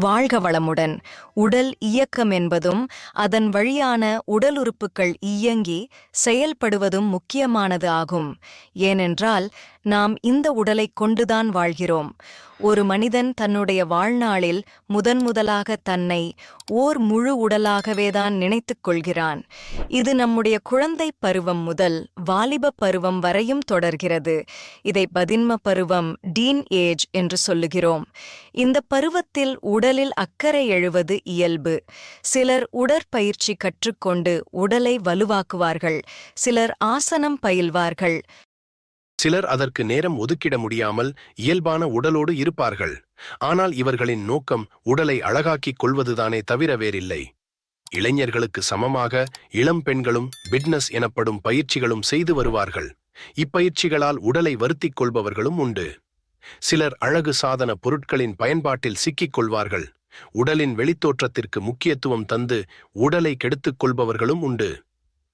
வாழ்க வளமுடன். உடல் இயக்கம் என்பதும் அதன் வழியான உடல் உறுப்புகள் இயங்கி செயல்படுவதும் முக்கியமானது ஆகும். ஏனென்றால் நாம் இந்த உடலைக் கொண்டுதான் வாழ்கிறோம். ஒரு மனிதன் தன்னுடைய வாழ்நாளில் முதன் முதலாக தன்னை ஓர் முழு உடலாகவேதான் நினைத்துக் கொள்கிறான். இது நம்முடைய குழந்தை பருவம் முதல் வாலிப பருவம் வரையும் தொடர்கிறது. இதை பதின்ம பருவம் டீன் ஏஜ் என்று சொல்லுகிறோம். இந்த பருவத்தில் உடலில் அக்கறை எழுவது இயல்பு. சிலர் உடற்பயிற்சி கற்றுக்கொண்டு உடலை வலுவாக்குவார்கள். சிலர் ஆசனம் பயில்வார்கள். சிலர் அதற்கு நேரம் ஒதுக்கிட முடியாமல் இயல்பான உடலோடு இருப்பார்கள். ஆனால் இவர்களின் நோக்கம் உடலை அழகாக்கிக் கொள்வதுதானே தவிர வேறில்லை. இளைஞர்களுக்கு சமமாக இளம் பெண்களும் பிட்னஸ் எனப்படும் பயிற்சிகளும் செய்து வருவார்கள். இப்பயிற்சிகளால் உடலை வருத்திக் கொள்பவர்களும் உண்டு. சிலர் அழகு சாதன பொருட்களின் பயன்பாட்டில் சிக்கிக் கொள்வார்கள். உடலின் வெளித்தோற்றத்திற்கு முக்கியத்துவம் தந்து உடலை கெடுத்துக் கொள்பவர்களும் உண்டு.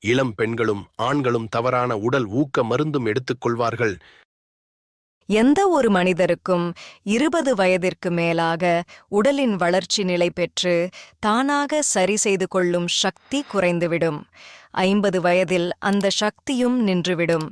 இளம் பெண்களும் ஆண்களும் தவறான உடல் ஊக்க மருந்தும் எடுத்துக் கொள்வார்கள். எந்த ஒரு மனிதருக்கும் இருபது வயதிற்கு மேலாக உடலின் வளர்ச்சி நிலை பெற்று தானாக சரி செய்து கொள்ளும் சக்தி குறைந்துவிடும். ஐம்பது வயதில் அந்த சக்தியும் நின்றுவிடும்.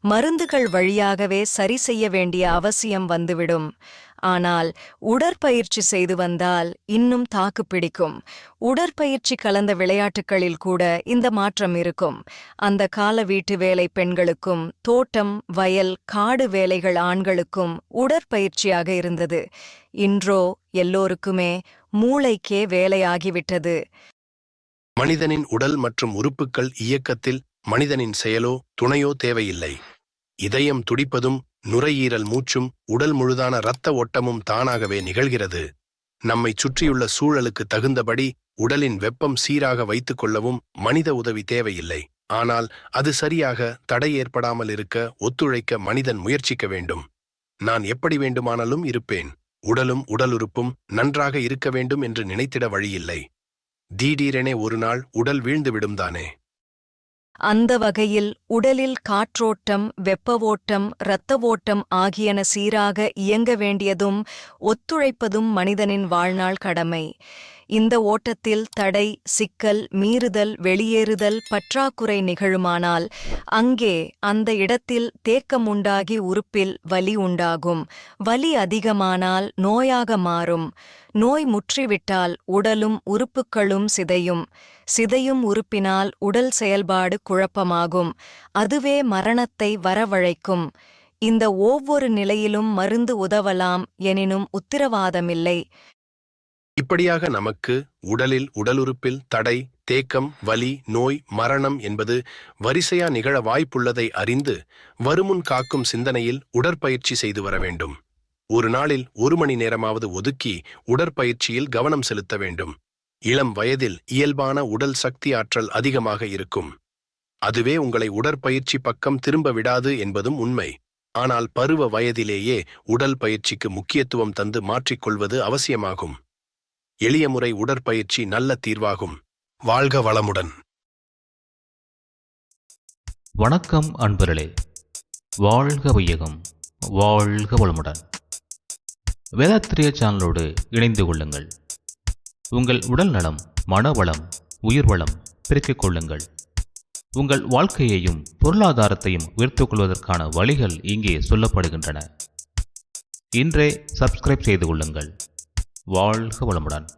மருந்துகள் வழியாகவே சரி செய்ய வேண்டிய அவசியம் வந்துவிடும். ஆனால் உடற்பயிற்சி செய்து வந்தால் இன்னும் தாக்கு பிடிக்கும். உடற்பயிற்சி கலந்த விளையாட்டுகளில் கூட இந்த மாற்றம் இருக்கும். அந்த கால வீட்டு வேலை பெண்களுக்கும் தோட்டம் வயல் காடு வேலைகள் ஆண்களுக்கும் உடற்பயிற்சியாக இருந்தது. இன்றோ எல்லோருக்குமே மூளைக்கே வேலையாகிவிட்டது. மனிதனின் உடல் மற்றும் உறுப்புக்கள் இயக்கத்தில் மனிதனின் செயலோ துணையோ தேவையில்லை. இதயம் துடிப்பதும் நுரையீரல் மூச்சும் உடல் முழுதான இரத்த ஓட்டமும் தானாகவே நிகழ்கிறது. நம்மை சுற்றியுள்ள சூழலுக்கு தகுந்தபடி உடலின் வெப்பம் சீராக வைத்துக் கொள்ளவும் மனித உதவி தேவையில்லை. ஆனால் அது சரியாக தடை ஏற்படாமல் இருக்க ஒத்துழைக்க மனிதன் முயற்சிக்க வேண்டும். நான் எப்படி வேண்டுமானாலும் இருப்பேன். உடலும் உடலுறுப்பும் நன்றாக இருக்க வேண்டும் என்று நினைத்திட வழியில்லை. திடீரென ஒரு நாள் உடல் வீழ்ந்துவிடும் தானே. அந்த வகையில் உடலில் காற்றோட்டம் வெப்ப ஓட்டம் இரத்த ஓட்டம் ஆகியன சீராக இயங்க வேண்டியதும் ஒத்துழைப்பதும் மனிதனின் வாழ்நாள் கடமை. இந்த ஓட்டத்தில் தடை சிக்கல் மீறுதல் வெளியேறுதல் பற்றாக்குறை நிகழுமானால் அங்கே அந்த இடத்தில் தேக்கம் உண்டாகி உறுப்பில் வலி உண்டாகும். வலி அதிகமானால் நோயாக மாறும். நோய் முற்றிவிட்டால் உடலும் உறுப்புக்களும் சிதையும். சிதையும் உறுப்பினால் உடல் செயல்பாடு குழப்பமாகும். அதுவே மரணத்தை வரவழைக்கும். இந்த ஒவ்வொரு நிலையிலும் மருந்து உதவலாம் எனினும் உத்திரவாதமில்லை. இப்படியாக நமக்கு உடலில் உடலுறுப்பில் தடை தேக்கம் வலி நோய் மரணம் என்பது வரிசையா நிகழ வாய்ப்புள்ளதை அறிந்து வருமுன் காக்கும் சிந்தனையில் உடற்பயிற்சி செய்து வர வேண்டும். ஒரு நாளில் ஒரு மணி நேரமாவது ஒதுக்கி உடற்பயிற்சியில் கவனம் செலுத்த வேண்டும். இளம் வயதில் இயல்பான உடல் சக்தி ஆற்றல் அதிகமாக இருக்கும். அதுவே உங்களை உடற்பயிற்சி பக்கம் திரும்ப விடாது என்பதும் உண்மை. ஆனால் பருவ வயதிலேயே உடல் பயிற்சிக்கு முக்கியத்துவம் தந்து மாற்றிக்கொள்வது அவசியமாகும். எளிய முறை உடற்பயிற்சி நல்ல தீர்வாகும். வாழ்க வளமுடன். வணக்கம் அன்பர்களே. வாழ்க வையகம். வாழ்க வளமுடன். வேதாத்திரிய சேனலோடு இணைந்து கொள்ளுங்கள். உங்கள் உடல் நலம் மனவளம் உயிர் வளம் பெருக்கிக் கொள்ளுங்கள். உங்கள் வாழ்க்கையையும் பொருளாதாரத்தையும் உயர்த்துக் கொள்வதற்கான வழிகள் இங்கே சொல்லப்படுகின்றன. இன்றே சப்ஸ்கிரைப் செய்து கொள்ளுங்கள். வாழ்க வளமுடன்.